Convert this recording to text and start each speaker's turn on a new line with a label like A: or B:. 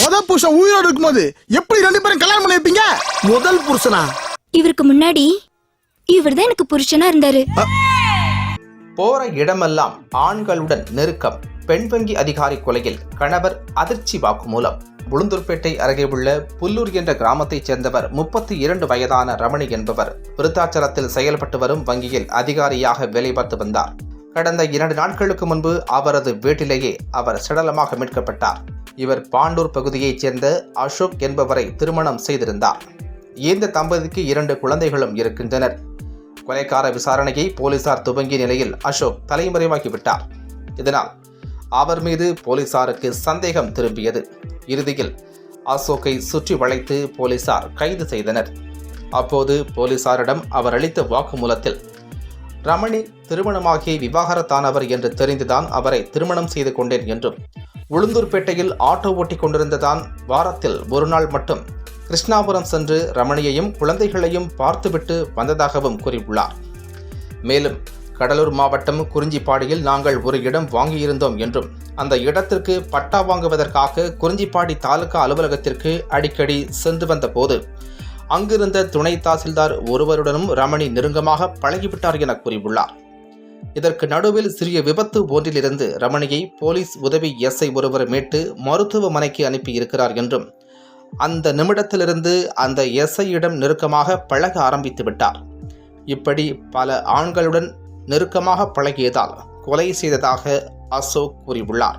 A: முத புருஷன் உயிரோடு இருக்கும்போது எப்படி ரெண்டு பேரும் கல்யாணம் பண்ணி வைப்பீங்க?
B: முதல் புருஷனா?
C: இவருக்கு முன்னாடி இவர்தான் எனக்கு புருஷனா இருந்தாரு.
D: போற இடமெல்லாம் ஆண்களுடன் நெருக்கம் பெண் வங்கி அதிகாரி கொலையில் கணவர் அதிர்ச்சி வாக்குமூலம் உளுந்தூர்பேட்டை அருகே உள்ள புல்லூர் என்ற கிராமத்தைச் சேர்ந்தவர் முப்பத்தி இரண்டு வயதான ரமணி என்பவர் விருத்தாச்சலத்தில் செயல்பட்டு வரும் வங்கியில் அதிகாரியாக வேலை பார்த்து வந்தார். கடந்த இரண்டு நாட்களுக்கு முன்பு அவரது வீட்டிலேயே அவர் சடலமாக மீட்கப்பட்டார். இவர் பாண்டூர் பகுதியைச் சேர்ந்த அசோக் என்பவரை திருமணம் செய்திருந்தார். இந்த தம்பதிக்கு இரண்டு குழந்தைகளும் இருக்கின்றனர். கொலைக்கார விசாரணையை போலீசார் துவங்கிய நிலையில் அசோக் தலைமறைவாகிவிட்டார். இதனால் அவர் மீது போலீசாருக்கு சந்தேகம் திரும்பியது. இறுதியில் அசோக்கை சுற்றி வளைத்து போலீசார் கைது செய்தனர். அப்போது போலீசாரிடம் அவர் அளித்த வாக்குமூலத்தில் ரமணி திருமணமாகி விவாகரத்தானவர் என்று தெரிந்துதான் அவரை திருமணம் செய்து கொண்டேன் என்றும் உளுந்தூர்பேட்டையில் ஆட்டோ ஓட்டிக் கொண்டிருந்ததான் வாரத்தில் ஒரு நாள் மட்டும். கிருஷ்ணாபுரம் சென்று ரமணியையும் குழந்தைகளையும் பார்த்துவிட்டு வந்ததாகவும் கூறியுள்ளார். மேலும் கடலூர் மாவட்டம் குறிஞ்சிப்பாடியில் நாங்கள் ஒரு இடம் வாங்கியிருந்தோம் என்றும் அந்த இடத்திற்கு பட்டா வாங்குவதற்காக குறிஞ்சிப்பாடி தாலுகா அலுவலகத்திற்கு அடிக்கடி சென்று வந்த போது அங்கிருந்த துணை தாசில்தார் ஒருவருடனும் ரமணி நெருங்கமாக பழகிவிட்டார் என கூறியுள்ளார். இதற்கு நடுவில் சிறிய விபத்து ஒன்றிலிருந்து ரமணியை போலீஸ் உதவி எஸ்ஐ ஒருவர் மீட்டு மருத்துவமனைக்கு அனுப்பி இருக்கிறார் என்றும் அந்த நிமிடத்திலிருந்து அந்த எஸ்ஐயிடம் நெருக்கமாக பழக ஆரம்பித்து விட்டார். இப்படி பல ஆண்களுடன் நெருக்கமாக பழகியதால் கொலை செய்ததாக அசோக் கூறியுள்ளார்.